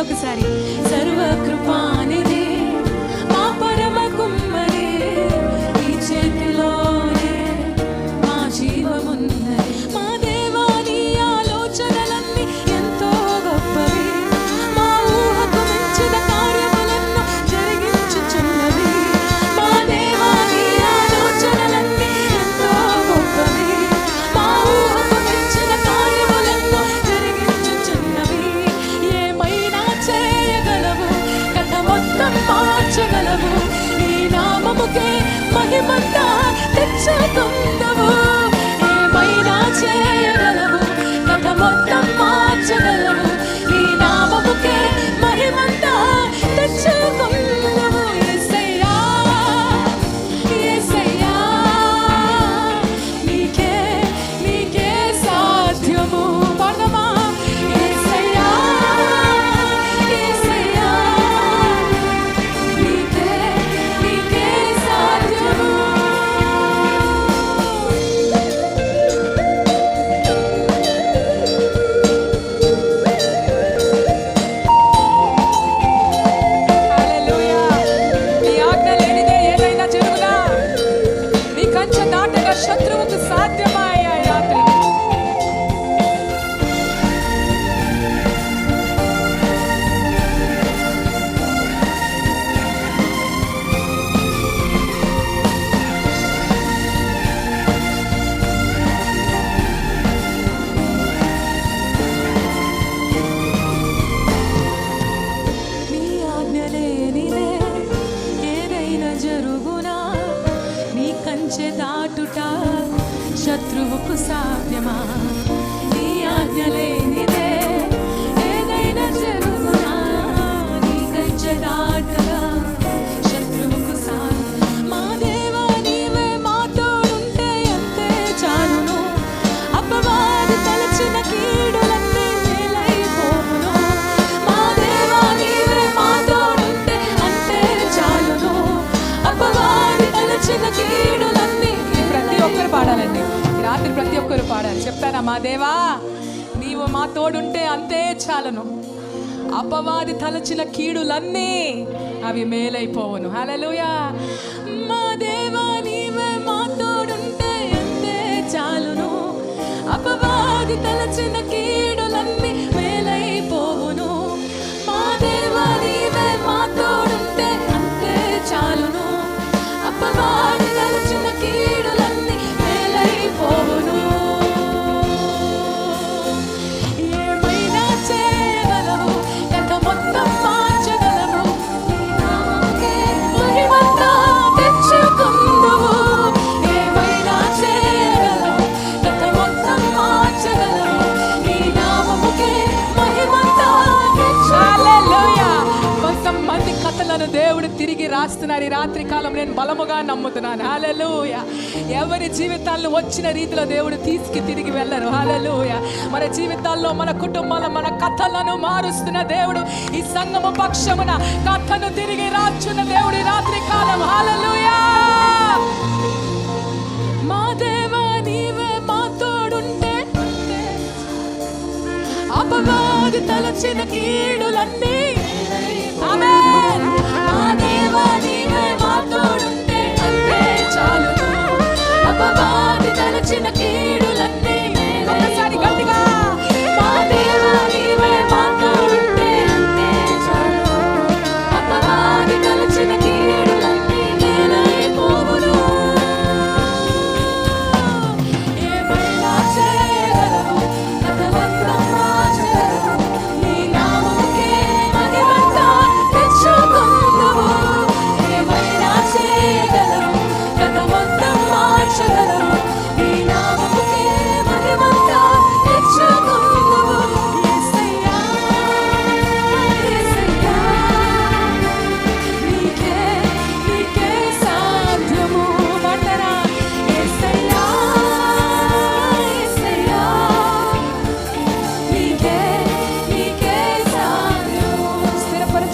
ఒకసారి. సర్వ మా దేవా నీవు మా తోడుంటే అంతే చాలను. అపవాది తలచిన కీడులన్నీ అవి మేలైపోవును. హలలుయా మా దేవా నీవే మా తోడుంటే అంతే చాలును. అపవాది తలచిన కీడులన్నీ మేలైపోవును. మా దేవా నీవే మా తోడుంటే అంతే చాలును. వస్తున్నారు ఈ రాత్రి కాలం నేను బలముగా నమ్ముతున్నాను. హాలెలూయ ఎవరి జీవితాల్లో వచ్చిన రీతిలో దేవుడు తీసుకు తిరిగి వెళ్ళరు. హాలెలూయ మన జీవితాల్లో మన కుటుంబాల్లో మన కథలను మారుస్తున్న దేవుడు ఈ సంగము పక్షమున కథను తిరిగి రాచున్న దేవుడు ఈ రాత్రి కాలం. హాలెలూయా మా దేవా నీవే మా తోడుంటే. అపవాది తలచిన కీడులన్నీ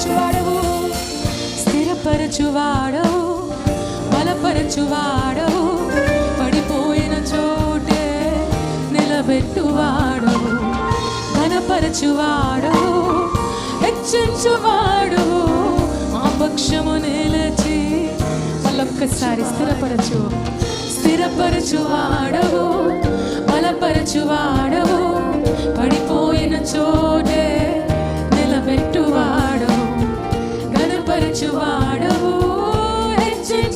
స్థిరపరచువాడవు. స్థిరపరచువాడవు. బలపరచువాడవు. పడిపోయిన చోటే నిలబెట్టువాడవు. ఘనపరచువాడవు. హెచ్చించువాడవు. మా పక్షము నిలచి మళ్ళొక్కసారి స్థిరపరచు. స్థిరపరచువాడవు. బలపరచువాడవు. పడిపోయిన చోట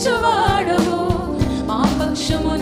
ప్రేమించువాడవు మా పక్షము